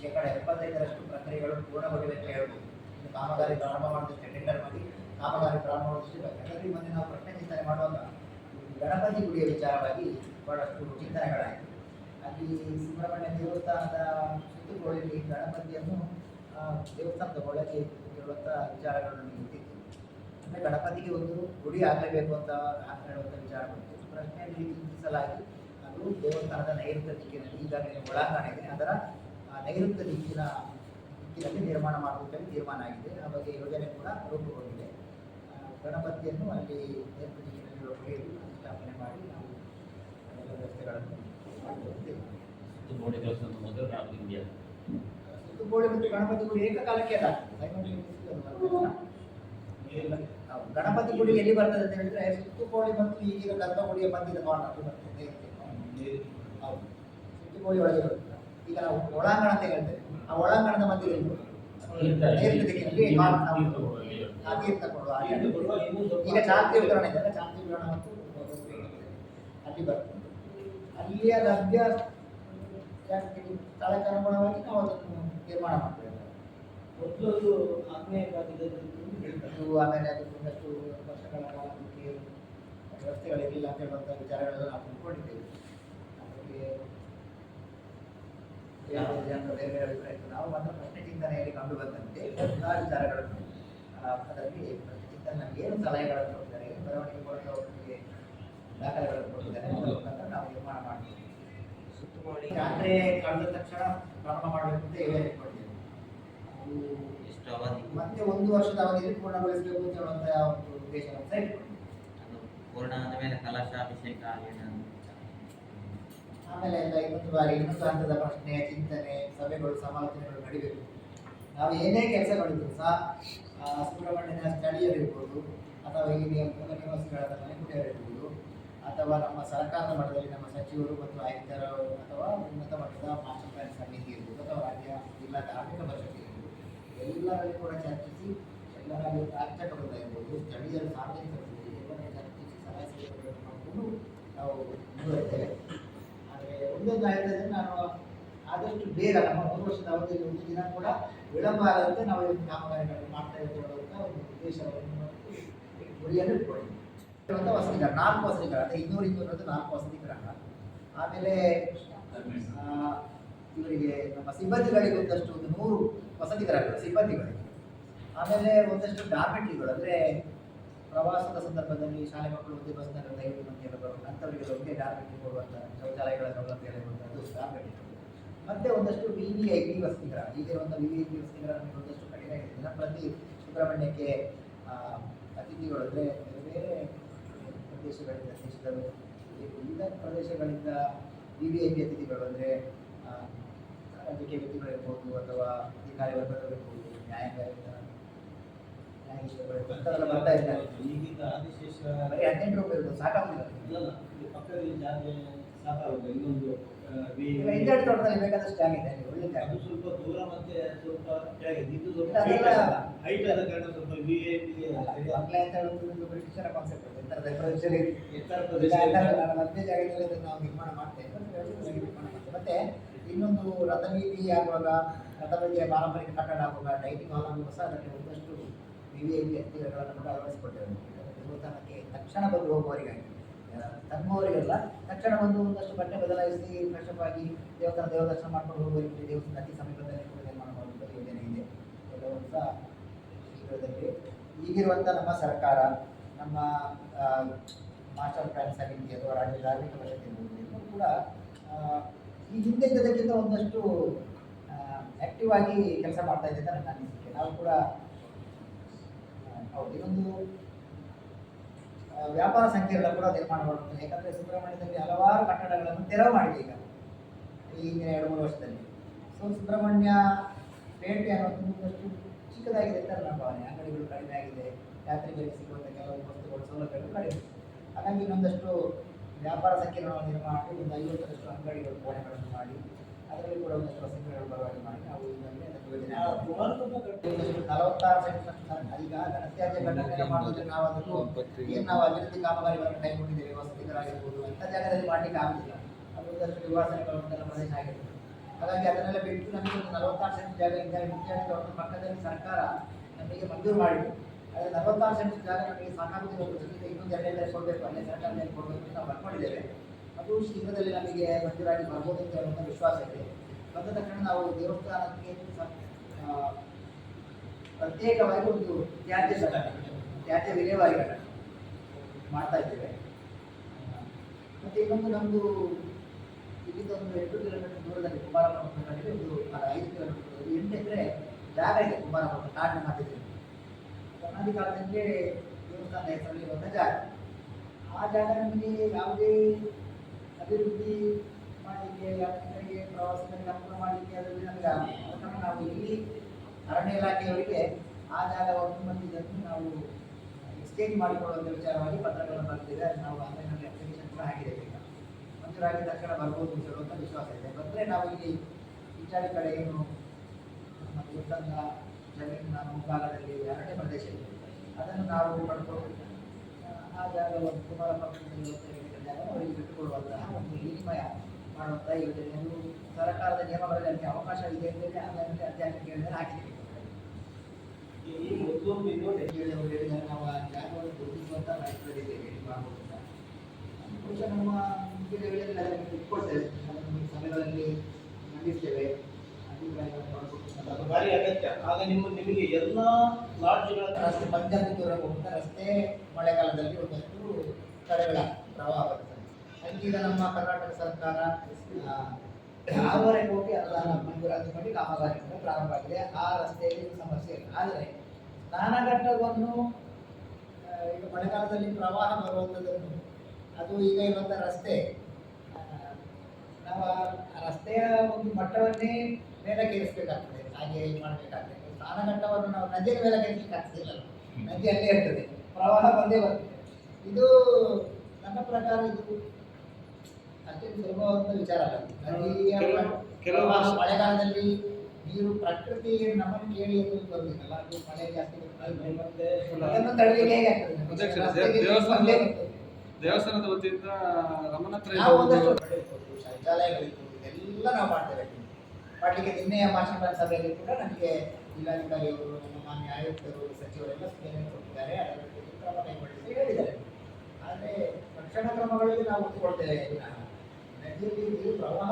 ಶೇಕಡ ಎಪ್ಪತ್ತೈದರಷ್ಟು ಪ್ರಕ್ರಿಯೆಗಳು ಪೂರ್ಣಗೊಂಡಿವೆ ಅಂತ ಹೇಳ್ಬೋದು. ಕಾಮಗಾರಿ ಪ್ರಾರಂಭ ಮಾಡಿದಷ್ಟೇ ಟೆಂಡರ್ ಮಾಡಿ ಕಾಮಗಾರಿ ಪ್ರಾರಂಭ ಮಾಡಿದಷ್ಟೇ ಯಾಕಂದರೆ ಮೊನ್ನೆ ನಾವು ಪ್ರಶ್ನೆ ಚಿಂತನೆ ಮಾಡುವಾಗ ಗಣಪತಿ ಗುಡಿಯ ವಿಚಾರವಾಗಿ ಬಹಳಷ್ಟು ಚಿಂತನೆಗಳಾಯಿತು. ಅಲ್ಲಿ ಸುಬ್ರಹ್ಮಣ್ಯ ದೇವಸ್ಥಾನದ ಸುತ್ತುಗೋಳಿಯಲ್ಲಿ ಗಣಪತಿಯನ್ನು ದೇವಸ್ಥಾನದ ಒಳಗೆ ಇರುವಂಥ ವಿಚಾರಗಳು ನಮಗೆ ಗೊತ್ತಿತ್ತು ಅಂದರೆ ಗಣಪತಿಗೆ ಒಂದು ಗುಡಿ ಆಗಲೇಬೇಕು ಅಂತ ಹೇಳುವಂಥ ವಿಚಾರ ಬಂತು. ಪ್ರಶ್ನೆಯಲ್ಲಿ ಚಿಂತಿಸಲಾಗಿ ಅದು ದೇವಸ್ಥಾನದ ನೈಋತ್ಯ ದಿಕ್ಕಿನಲ್ಲಿ ಈಗಾಗಲೇ ಒಳಾಂಗಣ ಇದೆ ಅದರ ನೈಋತ್ಯ ದಿಕ್ಕಿನ ದಿಕ್ಕಿನಲ್ಲಿ ನಿರ್ಮಾಣ ಮಾಡುವುದಕ್ಕೆ ತೀರ್ಮಾನ ಆಗಿದೆ. ಆ ಬಗ್ಗೆ ಯೋಜನೆ ಕೂಡ ರೂಪುಗೊಂಡಿದೆ. ಗಣಪತಿಯನ್ನು ಅಲ್ಲಿ ನೈಋತ್ಯ ದಿಕ್ಕಿನಲ್ಲಿ ಹೇಳಿ ಸ್ಥಾಪನೆ ಮಾಡಿ ನಾವು ಎಲ್ಲ ವ್ಯವಸ್ಥೆಗಳನ್ನು ಸುತ್ತುಗೋಳಿ ಮತ್ತು ಗಣಪತಿ ಗುಡಿ ಏಕಕಾಲಕ್ಕೆ ಅಲ್ಲ. ಗಣಪತಿ ಗುಡಿ ಎಲ್ಲಿ ಬರ್ತದೆ ಅಂತ ಹೇಳಿದ್ರೆ ಸುತ್ತುಗೋಳಿ ಮತ್ತು ಈಗಿನ ಗರ್ಭಗುಡಿಯ ಮಧ್ಯದ ಕಾರ್ನರ್ ಬರ್ತದೆ ಹೌದು. ಸುತ್ತುಗೋಳಿ ಒಳಗೆ ಈಗ ನಾವು ಒಳಾಂಗಣ ಅಂತ ಹೇಳ್ತೇವೆ. ಆ ಒಳಾಂಗಣದ ನೈಋತ್ಯ ದಿಕ್ಕಿನಲ್ಲಿ ಕೊಡುವ ಈಗ ಶಾಂತಿ ವಿತರಣ ಇದೆ ಶಾಂತಿ ವಿತರಣ ಮತ್ತು ಅಲ್ಲಿ ಬರ್ತದೆ ಅಲ್ಲಿಯ ಲಭ್ಯ ಸ್ಥಳಕ್ಕೆ ಅನುಗುಣವಾಗಿ ನಾವು ಅದನ್ನು ನಿರ್ಮಾಣ ಮಾಡ್ತೇವೆ. ಮೊದಲು ಆಗ್ನೇಯ ಭಾಗದಲ್ಲಿ ಆಮೇಲೆ ಅದು ಒಂದಷ್ಟು ವರ್ಷಗಳ ಕಾಲ ಅದಕ್ಕೆ ವ್ಯವಸ್ಥೆಗಳಿರಲಿಲ್ಲ ಅಂತ ಹೇಳುವಂಥ ವಿಚಾರಗಳನ್ನು ನಾವು ತಿಳ್ಕೊಂಡಿದ್ದೇವೆ. ಜನರ ಬೇರೆ ಬೇರೆ ಅಭಿಪ್ರಾಯ ಇತ್ತು. ನಾವು ಮಾತ್ರ ಪ್ರಶ್ನೆ ಚಿಂತನೆಯಲ್ಲಿ ಕಂಡು ಬಂದಂತೆ ಎಲ್ಲ ವಿಚಾರಗಳನ್ನು ಅದರಲ್ಲಿ ಪ್ರಶ್ನೆ ಚಿಂತನೆ ನಮಗೆ ಏನು ಸಲಹೆಗಳನ್ನು ಕೊಡ್ತಾರೆ ಬರವಣಿಗೆ ಕೊಟ್ಟು ಅವರಿಗೆ ದಾಖಲೆಗಳನ್ನು ಕೊಡ್ತಾರೆ ಅದರ ಮುಖಾಂತರ ನಾವು ನಿರ್ಮಾಣ ಮಾಡ್ತೀವಿ ಸುತ್ತುಗೋಳಿ ಯಾತ್ರೆ ಕಳೆದ ತಕ್ಷಣ ಪ್ರಾರಂಭ ಮಾಡಬೇಕು ಅಂತ ಯೋಜನೆ ಇಟ್ಕೊಂಡಿದ್ದೇವೆ ಅದು ಎಷ್ಟು ಅವಧಿ ಮತ್ತೆ ಒಂದು ವರ್ಷದ ಅವಧಿಯಲ್ಲಿ ಪೂರ್ಣಗೊಳಿಸಬೇಕು ಅಂತ ಒಂದು ಉದ್ದೇಶವನ್ನು ಸಹ ಇಟ್ಕೊಂಡಿದ್ದೀವಿ. ಅದು ಪೂರ್ಣ ಆದ ಮೇಲೆ ಕಲಶಾಭಿಷೇಕ ಆಗಿನ ಆಮೇಲೆ ಎಲ್ಲ ಇನ್ನೊಂದು ಬಾರಿ ಇನ್ನೊಂದು ಹಂತದ ಪ್ರಶ್ನೆ ಚಿಂತನೆ, ಸಭೆಗಳು, ಸಮಾಲೋಚನೆಗಳು ನಡೀಬೇಕು. ನಾವು ಏನೇ ಕೆಲಸ ಮಾಡಿದ್ರು ಸಹ ಸುಬ್ರಹ್ಮಣ್ಯನ ಸ್ಥಳೀಯರಿರ್ಬೋದು, ಅಥವಾ ಇಲ್ಲಿ ಮೂಲ ನಿವಾಸಿಗಳಾದ ಮನೆಗುಡಿಯರಿರ್ಬೋದು ಅಥವಾ ನಮ್ಮ ಸರ್ಕಾರದ ಮಟ್ಟದಲ್ಲಿ ನಮ್ಮ ಸಚಿವರು ಮತ್ತು ಆಯುಕ್ತರು, ಅಥವಾ ಉನ್ನತ ಮಟ್ಟದ ಮಾಸ್ಟರ್ ಪ್ಲಾನ್ ಸಮಿತಿ ಇರ್ಬೋದು, ಅಥವಾ ರಾಜ್ಯ ಜಿಲ್ಲಾ ಧಾರ್ಮಿಕ ಪರಿಷತ್ ಇರ್ಬೋದು ಎಲ್ಲರಲ್ಲಿ ಕೂಡ ಚರ್ಚಿಸಿ ಎಲ್ಲರಲ್ಲಿ ಪ್ರಾಧ್ಯಾಪಕರಿಂದ ಇರ್ಬೋದು ಸ್ಥಳೀಯರು ಸಾರ್ವಜನಿಕರು ಎಲ್ಲರನ್ನು ಚರ್ಚಿಸಿ, ಸಲಹೆ ಸಲಹೆಗಳನ್ನು ಮಾಡಿಕೊಂಡು ನಾವು ಮುಂದುವರಿತೇವೆ. ಆಯ್ತಂದ್ರೆ ನಾನು ಆದಷ್ಟು ಬೇಗ ನಮ್ಮ ಮೂರು ವರ್ಷದ ಅವಧಿಯಲ್ಲಿ ಒಂದು ದಿನ ಕೂಡ ವಿಳಂಬ ಆಗದಂತೆ ನಾವು ಈ ಕಾಮಗಾರಿಗಳನ್ನು ಮಾಡ್ತಾ ಇದ್ದೇವೆ ಅಂತ ಒಂದು ಉದ್ದೇಶವನ್ನು ಗುರಿಯನ್ನು ಇಟ್ಕೊಂಡಿದ್ದೀವಿ. ವಸತಿಗೃಹ ನಾಲ್ಕು ವಸತಿಗೃಹ ಅಂದರೆ ಇನ್ನೂರು ಇನ್ನೂರದ್ದು ನಾಲ್ಕು ವಸತಿಗ್ರಹ ಆಮೇಲೆ ಇವರಿಗೆ ನಮ್ಮ ಸಿಬ್ಬಂದಿಗಳಿಗೆ ಒಂದಷ್ಟು ಒಂದು ನೂರು ವಸತಿಗ್ರಹಗಳು ಸಿಬ್ಬಂದಿಗಳಿಗೆ. ಆಮೇಲೆ ಒಂದಷ್ಟು ಡಾರ್ಮೆಟ್ರಿಗಳು ಅಂದರೆ ಪ್ರವಾಸದ ಸಂದರ್ಭದಲ್ಲಿ ಶಾಲೆ ಮಕ್ಕಳು ಒಂದೇ ಬಸ್ನಲ್ಲಿ ಮಂದಿ ಎಲ್ಲ ಬರುವುದು ಅಂಥವರಿಗೆ ಒಂದೇ ಡಾರ್ಮೆಟ್ರಿ ಕೊಡುವಂಥ ಶೌಚಾಲಯಗಳ ಸೌಲಭ್ಯ ಇರುವಂಥದ್ದು ಡಾರ್ಮೆಟ್ರಿಗಳು ಮತ್ತೆ ಒಂದಷ್ಟು ವಿ ವಿ ಐ ಪಿ ವಸತಿಗಳ ಈಗ ಒಂದು ವಿ ವಿ ಐ ಪಿ ವಸತಿಗಳ ನಮಗೆ ಒಂದಷ್ಟು ಕಡಿಮೆ ದಿನ ಪ್ರತಿ ಸುಬ್ರಹ್ಮಣ್ಯಕ್ಕೆ ಅತಿಥಿಗಳು ಅಂದರೆ ಬೇರೆ ಪ್ರದೇಶಗಳಿಂದ ದೇಶದ ವಿವಿಧ ಪ್ರದೇಶಗಳಿಂದ ವಿ ವಿ ಐ ಪಿ ಅತಿಥಿಗಳು ಅಂದರೆ ರಾಜಕೀಯ ವ್ಯಕ್ತಿಗಳಿರ್ಬೋದು ಅಥವಾ ಅಧಿಕಾರಿ ವರ್ಗದವರಿರ್ಬೋದು, ನ್ಯಾಯಾಂಗ ಈಗಿನ ರೂಪಾಯಿ ಪಕ್ಕದಲ್ಲಿ ಇನ್ನೊಂದು ಬೇಕಾದಷ್ಟು ಆಗಿದೆ ಒಳ್ಳೆ ದೂರ ಮತ್ತೆ ಹೈಟ್ ಸ್ವಲ್ಪ ಪಿ ಅಂತ ನಾವು ನಿರ್ಮಾಣ ನಿರ್ಮಾಣ ಮತ್ತೆ ಇನ್ನೊಂದು ರಥನೀತಿ ಆಗುವಾಗ ರಥಬದಿಯ ಪಾರಂಪರಿಕ ಕಟ್ಟಡ ಆಗುವಾಗ ಡೈನಿಂಗ್ ಹಾಲ್ ಆಗುವಾಗ ಸಹ ಅದಕ್ಕೆ ಒಂದಷ್ಟು ವಿ ಐ ಕೂಡ ದೇವಸ್ಥಾನಕ್ಕೆ ತಕ್ಷಣ ಬಂದು ಹೋಗುವವರಿಗಾಗಿ. ತಂಗುವವರಿಗೆಲ್ಲ ತಕ್ಷಣ ಬಂದು ಒಂದಷ್ಟು ಬಟ್ಟೆ ಬದಲಾಯಿಸಿ ಫ್ರೆಶ್ ಆಗಿ ದೇವಸ್ಥಾನ, ದೇವದರ್ಶನ ಮಾಡ್ಕೊಂಡು ಹೋಗುವವರಿಗೆ ದೇವಸ್ಥಾನ ಅತಿ ಸಮೀಪದಲ್ಲಿ ನಿರ್ಮಾಣ ಮಾಡುವಂಥ ಯೋಜನೆ ಇದೆ. ಎಲ್ಲವೂ ಸಹ ಶೀಘ್ರದಲ್ಲಿ. ಈಗಿರುವಂಥ ನಮ್ಮ ಸರ್ಕಾರ, ನಮ್ಮ ಮಾಸ್ಟರ್ ಪ್ಲಾನ್ ಸಮಿತಿ ಅಥವಾ ರಾಜ್ಯ ಧಾರ್ಮಿಕ ಪರಿಷತ್ ಇರ್ಬೋದು ಕೂಡ ಈ ಹಿಂದೆ ಇದ್ದದಕ್ಕಿಂತ ಒಂದಷ್ಟು ಆಕ್ಟಿವ್ ಆಗಿ ಕೆಲಸ ಮಾಡ್ತಾ ಇದೆ ಅಂತ ನನ್ನ ಅನಿಸಿಕೆ. ನಾವು ಕೂಡ ಹೌದು, ಇದೊಂದು ವ್ಯಾಪಾರ ಸಂಕೀರ್ಣ ಕೂಡ ನಿರ್ಮಾಣ ಮಾಡುತ್ತದೆ ಯಾಕಂದರೆ ಸುಬ್ರಹ್ಮಣ್ಯದಲ್ಲಿ ಹಲವಾರು ಕಟ್ಟಡಗಳನ್ನು ತೆರವು ಮಾಡಿದೆ ಈಗ ಈಗಿನ ಎರಡು ಮೂರು ವರ್ಷದಲ್ಲಿ. ಸೊ ಸುಬ್ರಹ್ಮಣ್ಯ ಪೇಟೆ ಅನ್ನೋದು ಚಿಕ್ಕದಾಗಿದೆ ಅಂತ ನನ್ನ ಭಾವನೆ. ಅಂಗಡಿಗಳು ಕಡಿಮೆ ಆಗಿದೆ, ಯಾತ್ರಿಕರಿಗೆ ಸಿಗುವಂಥ ಕೆಲವು ವಸ್ತುಗಳು, ಸೌಲಭ್ಯಗಳು ಕಡಿಮೆ. ಹಾಗಾಗಿ ಇನ್ನೊಂದಷ್ಟು ವ್ಯಾಪಾರ ಸಂಕೀರ್ಣವನ್ನು ನಿರ್ಮಾಣ ಮಾಡಿ, ಒಂದು ಐವತ್ತರಷ್ಟು ಅಂಗಡಿಗಳು ಕೋಣೆಗಳನ್ನು ಮಾಡಿ. ಅದರಲ್ಲಿ ಕೂಡ ಒಂದಷ್ಟು ವಸತಿಗಳು ಮಾಡಿ. ನಾವು ನಲವತ್ತಾರು ಸೆಂಟ್ ಈಗ ಘನತ್ಯಾಜ್ಯ ಘಟನೆ ಮಾಡೋದಕ್ಕೆ ನಾವು ಅದನ್ನು ಏನು ನಾವು ಅಭಿವೃದ್ಧಿ ಕಾಮಗಾರಿಗಳನ್ನು ಕೈಗೊಂಡಿದ್ದೇವೆ ವಸತಿಗಳಾಗಿರ್ಬೋದು ಅಂಥ ಜಾಗದಲ್ಲಿ ಮಾಡಲಿಕ್ಕೆ ಆಗುದಿಲ್ಲ. ಅದು ಒಂದಷ್ಟು ನಿವಾಸಗಳು ಪ್ರದೇಶ ಆಗಿರ್ತದೆ ಹಾಗಾಗಿ ಅದನ್ನೆಲ್ಲ ಬಿಟ್ಟು ನಮಗೆ ಒಂದು ನಲವತ್ತಾರು ಸೆಂಟ್ ಜಾಗ ಇದ್ದಾಗ ಮುಂಚೆ ಒಂದು ಪಕ್ಕದಲ್ಲಿ ಸರ್ಕಾರ ನಮಗೆ ಮಂಜೂರು ಮಾಡಿತ್ತು ಅದೇ ನಲವತ್ತಾರು ಸೆಂಟ್ ಜಾಗ ನಮಗೆ ಜೊತೆಗೆ ಇನ್ನೊಂದು ಎರಡು ಕೊಡಬೇಕು ಅಲ್ಲೇ ಸರ್ಕಾರದಲ್ಲಿ ಕೊಡಬೇಕು ಅಂತ ನಾವು ಬರ್ಕೊಂಡಿದ್ದೇವೆ. ಅದು ಶೀಘ್ರದಲ್ಲಿ ನಮಗೆ ಮಂಜೂರಾಗಿ ಅಂತ ಹೇಳುವಂಥ ವಿಶ್ವಾಸ ಇದೆ. ಬಂದ ತಕ್ಷಣ ನಾವು ದೇವಸ್ಥಾನಕ್ಕೆ ಪ್ರತ್ಯೇಕವಾಗಿ ಒಂದು ತ್ಯಾಜ್ಯ ಘಟಕ ತ್ಯಾಜ್ಯ ವಿಲೇವಾರಿ ಮಾಡ್ತಾ ಇದ್ದೇವೆ. ಮತ್ತು ಇನ್ನೊಂದು ನಮ್ಮದು ಇಲ್ಲಿಂದ ಒಂದು ಎಂಟು ಕಿಲೋಮೀಟರ್ ದೂರದಲ್ಲಿ ಕುಮಾರ ಕಡೆಗೆ ಒಂದು ಐದು ಕಿಲೋಮೀಟರ್ ಎಂಟು ಎಕರೆ ಜಾಗ ಇದೆ ಕುಮಾರಪುರ ಕಾಡಿನ ಮಧ್ಯದಲ್ಲಿ ಅನಾದಿ ಕಾಲದಲ್ಲಿ ದೇವಸ್ಥಾನ ಹೆಸರಲ್ಲಿ ಇರುವಂಥ ಜಾಗ. ಆ ಜಾಗ ನಮಗೆ ಯಾವುದೇ ಅಭಿವೃದ್ಧಿ ಮಾಡಲಿಕ್ಕೆ ಯಾತ್ರಿಕರಿಗೆ ಪ್ರವಾಸದಲ್ಲಿ ಅನುಕೂಲ ಮಾಡಲಿಕ್ಕೆ ಅದರಲ್ಲಿ ನಮಗೆ ನಾವು ಇಲ್ಲಿ ಅರಣ್ಯ ಇಲಾಖೆಯವರಿಗೆ ಆ ಜಾಗವನ್ನು ಮತ್ತು ಇದನ್ನು ನಾವು ಎಕ್ಸ್ಚೇಂಜ್ ಮಾಡಿಕೊಳ್ಳುವಂಥ ವಿಚಾರವಾಗಿ ಪತ್ರಗಳನ್ನು ಬರ್ತಿದೆ. ಅದು ನಾವು ಆನ್ಲೈನಲ್ಲಿ ಅಪ್ಲಿಕೇಶನ್ ಕೂಡ ಹಾಕಿದ್ದೇವೆ ಈಗ. ಮಂಜೂರಾಗಿ ತಕ್ಷಣ ಬರ್ಬೋದು ಅಂತ ವಿಶ್ವಾಸ ಇದೆ. ಬಂದರೆ ನಾವು ಇಲ್ಲಿ ಈಚಾಡಿ ಕಡೆ ಏನು ನಮ್ಮ ದೇವಸ್ಥಾನದ ಜಮೀನಿನ ಮುಂಭಾಗದಲ್ಲಿ ಅರಣ್ಯ ಪ್ರದೇಶ ಇದೆ. ಅದನ್ನು ನಾವು ಪಡ್ಕೊಂಡು ಆ, ಜಾಗವನ್ನು ಕುಮಾರ ಅವರಿಗೆ ಬಿಟ್ಟುಕೊಡುವಂತಹ ಒಂದು ವಿನಿಮಯ ಮಾಡುವಂತಹ ಸರ್ಕಾರದ ನಿಯಮಗಳಲ್ಲಿ ಅದಕ್ಕೆ ಅವಕಾಶ ಇದೆ ಅಂತೇಳಿ ಆನ್ಲೈನಲ್ಲಿ ಅಧ್ಯಯನ ಕೇಳಿದರೆ ಹಾಕಿದ್ದೀವಿ ಈ ಹೇಳಿ ಅವರು ಹೇಳಿದ್ದಾರೆ ನಾವು ಆ ಜಾಗವನ್ನು ಗುರುತಿಸುವಂತ ಪ್ರಯತ್ನದಲ್ಲಿದ್ದೇವೆ ಮಾಡುವುದಿಲ್ಲ ಬಹುಶಃ ನಮ್ಮ ಮುಂದಿನ ವೇಳೆಯಲ್ಲಿ ಅದನ್ನು ಇಟ್ಕೊಳ್ತೇವೆ ಅದನ್ನು ಮಂಡಿಸ್ತೇವೆ. ಅದು ಭಾರಿ ಅಗತ್ಯ. ಆಗ ನಿಮ್ಮ ನಿಮಗೆ ಎಲ್ಲ ಲಾಡ್ಜ್ಗಳ ರಸ್ತೆ ಪಂಚಾಯತ್ ಹೋಗ್ತಾ ರಸ್ತೆ, ಮಳೆಗಾಲದಲ್ಲಿ ಒಂದಷ್ಟು ಕಡೆಗಳ ಪ್ರವಾಹ ಬರ್ತದೆ. ಹಂಗೀಗ ನಮ್ಮ ಕರ್ನಾಟಕ ಸರ್ಕಾರ ಆರೂವರೆಗೆ ಆರೂವರೆ ಕೋಟಿ ನಮ್ಮ ಮಂಜೂರಾತಿ ಮಾಡಿ ಕಾಮಗಾರಿ ಕೂಡ ಪ್ರಾರಂಭ ಆಗಿದೆ. ಆ ರಸ್ತೆಯಲ್ಲಿ ಸಮಸ್ಯೆ ಇಲ್ಲ. ಆದರೆ ಸ್ನಾನಘಟ್ಟವನ್ನು ಈಗ ಮಳೆಗಾಲದಲ್ಲಿ ಪ್ರವಾಹ ಬರುವಂಥದ್ದನ್ನು ಅದು ಈಗ ಇರುವಂಥ ರಸ್ತೆ ನಾವು ರಸ್ತೆಯ ಒಂದು ಮಟ್ಟವನ್ನೇ ಮೇಲಕ್ಕೇರಿಸಬೇಕಾಗ್ತದೆ ಹಾಗೆ ಮಾಡಬೇಕಾಗ್ತದೆ. ಸ್ನಾನಘಟ್ಟವನ್ನು ನಾವು ನದಿಯ ಮೇಲಕ್ಕೇರಿಸಲಿಕ್ಕೆ ಆಗ್ತಿಲ್ಲ ನದಿ ಅಲ್ಲೇ ಇರ್ತದೆ ಪ್ರವಾಹ ಬಂದೇ ಬರ್ತದೆ. ಇದು ನನ್ನ ಪ್ರಕಾರ ಇದು ಅತ್ಯಂತ ಸುಲಭವಾದ ವಿಚಾರ ಅಲ್ಲ. ನದಿಯ ಕೆಲವು- ಮಳೆಗಾಲದಲ್ಲಿ ನೀರು ಪ್ರಕೃತಿ ನಮ್ಮನ್ನು ಕೇಳಿ ಎಂದು ಬರುವುದಿಲ್ಲ. ಅದು ಮಳೆ ಜಾಸ್ತಿ ಅದನ್ನು ತಡೆಯಲಿಕ್ಕೆ ಹೇಗೆ ಆಗ್ತದೆ? ದೇವಸ್ಥಾನದ- ವತಿಯಿಂದ ರಮಣ ಶೌಚಾಲಯಗಳಿರ್ಬೋದು, ಇದೆಲ್ಲ ನಾವು ಮಾಡ್ತೇವೆ. ಮಾಡಲಿಕ್ಕೆ ನಿನ್ನೆಯ ಮಾಸ್ಟರ್ ಸಭೆಯಲ್ಲಿ ಕೂಡ ನನಗೆ ಜಿಲ್ಲಾಧಿಕಾರಿಯವರು ನಮ್ಮ ಮಾನ್ಯ ಆಯುಕ್ತರು ಸಚಿವರೆಲ್ಲ ಸೂಚನೆ ಕೊಟ್ಟಿದ್ದಾರೆ. ಅದರ ಬಗ್ಗೆ ಕ್ರಮ ಹೇಳಿದ್ದಾರೆ. ಆದರೆ ರಕ್ಷಣಾ ಕ್ರಮಗಳಲ್ಲಿ ನಾವು ಒತ್ತುಕೊಳ್ತೇವೆ ಇದನ್ನ ನದಿಯಲ್ಲಿ ನೀರು ಪ್ರವಾಹ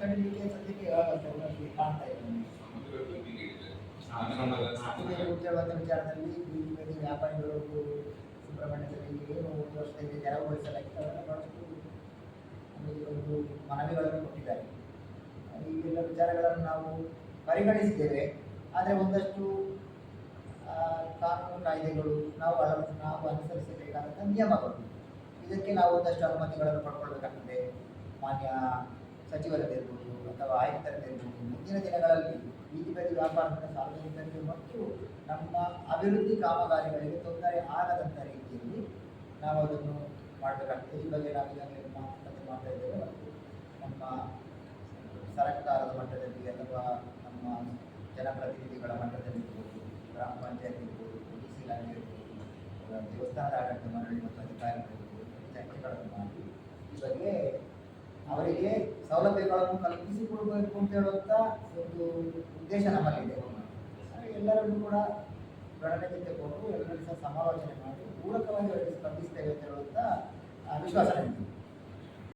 ತಡೆಯಲಿಕ್ಕೆ ಸದ್ಯಕ್ಕೆ ಯಾವಾಗಲೂ ಕಾಣ್ತಾ ಇದೆ ಉದ್ಯೋಗದ ವಿಚಾರದಲ್ಲಿ ಬೀದಿ ವ್ಯಾಪಾರಿಗಳು ಸುಬ್ರಹ್ಮಣ್ಯದಲ್ಲಿ ಏನು ಒಂದು ವರ್ಷದಲ್ಲಿ ತೆರವುಗೊಳಿಸಲಾಗಿತ್ತು ಅದನ್ನು ಬಹಳಷ್ಟು ನಮಗೆ ಒಂದು ಮನವಿಗಳನ್ನು ಕೊಟ್ಟಿದ್ದಾರೆ. ಈಗೆಲ್ಲ ವಿಚಾರಗಳನ್ನು ನಾವು ಪರಿಗಣಿಸಿದ್ದೇವೆ. ಆದರೆ ಒಂದಷ್ಟು ಕಾನೂನು ಕಾಯ್ದೆಗಳು ನಾವು ಅಳ, ನಾವು ಅನುಸರಿಸಬೇಕಾದಂಥ ನಿಯಮಗಳು. ಇದಕ್ಕೆ ನಾವು ಒಂದಷ್ಟು ಅನುಮತಿಗಳನ್ನು ಪಡ್ಕೊಳ್ಬೇಕಾಗ್ತದೆ. ಮಾನ್ಯ ಸಚಿವರದಿರ್ಬೋದು ಅಥವಾ ಆಯುಕ್ತರದಿರ್ಬೋದು ಮುಂದಿನ ದಿನಗಳಲ್ಲಿ ಬೀದಿ ಬದಿ ವ್ಯಾಪಾರದಿಂದ ಸಾರ್ವಜನಿಕರಿಗೆ ಮತ್ತು ನಮ್ಮ ಅಭಿವೃದ್ಧಿ ಕಾಮಗಾರಿಗಳಿಗೆ ತೊಂದರೆ ಆಗದಂಥ ರೀತಿಯಲ್ಲಿ ನಾವು ಅದನ್ನು ಮಾಡಬೇಕಾಗ್ತದೆ. ಈ ಬಗ್ಗೆ ನಾವೀಗಾಗಲೇ ಮಾತುಕತೆ ಮಾಡ್ತಾ ಇದ್ದೇವೆ. ನಮ್ಮ ಸರಕಾರದ ಮಟ್ಟದಲ್ಲಿ ಅಥವಾ ನಮ್ಮ ಜನಪ್ರತಿನಿಧಿಗಳ ಮಟ್ಟದಲ್ಲಿ ಇರ್ಬೋದು, ಗ್ರಾಮ ಪಂಚಾಯತ್ ಇರ್ಬೋದು, ಪೊಲೀಸ್ ಇಲಾಖೆ ಇರ್ಬೋದು ದೇವಸ್ಥಾನದ ಆಡಳಿತ ಮಂಡಳಿ ಮತ್ತು ಅಧಿಕಾರಿಗಳಿರ್ಬೋದು ಚರ್ಚೆಗಳನ್ನು ಮಾಡಿ ಈ ಬಗ್ಗೆ ಅವರಿಗೆ ಸೌಲಭ್ಯಗಳನ್ನು ಕಲ್ಪಿಸಿಕೊಡಬೇಕು ಅಂತ ಹೇಳುವಂಥ ಒಂದು ಉದ್ದೇಶ ನಮ್ಮಲ್ಲಿದೆ. ಎಲ್ಲರನ್ನೂ ಕೂಡ ಗಣನೆಗೆ ತೆಗೆದುಕೊಂಡು ಎಲ್ಲರೂ ಸಹ ಸಮಾಲೋಚನೆ ಮಾಡಿ ಪೂರಕವಾಗಿ ಅವರಿಗೆ ಸ್ಪಂದಿಸ್ತೇವೆ ಅಂತ ಹೇಳುವಂಥ ಆ, ವಿಶ್ವಾಸ ನಮಗೆ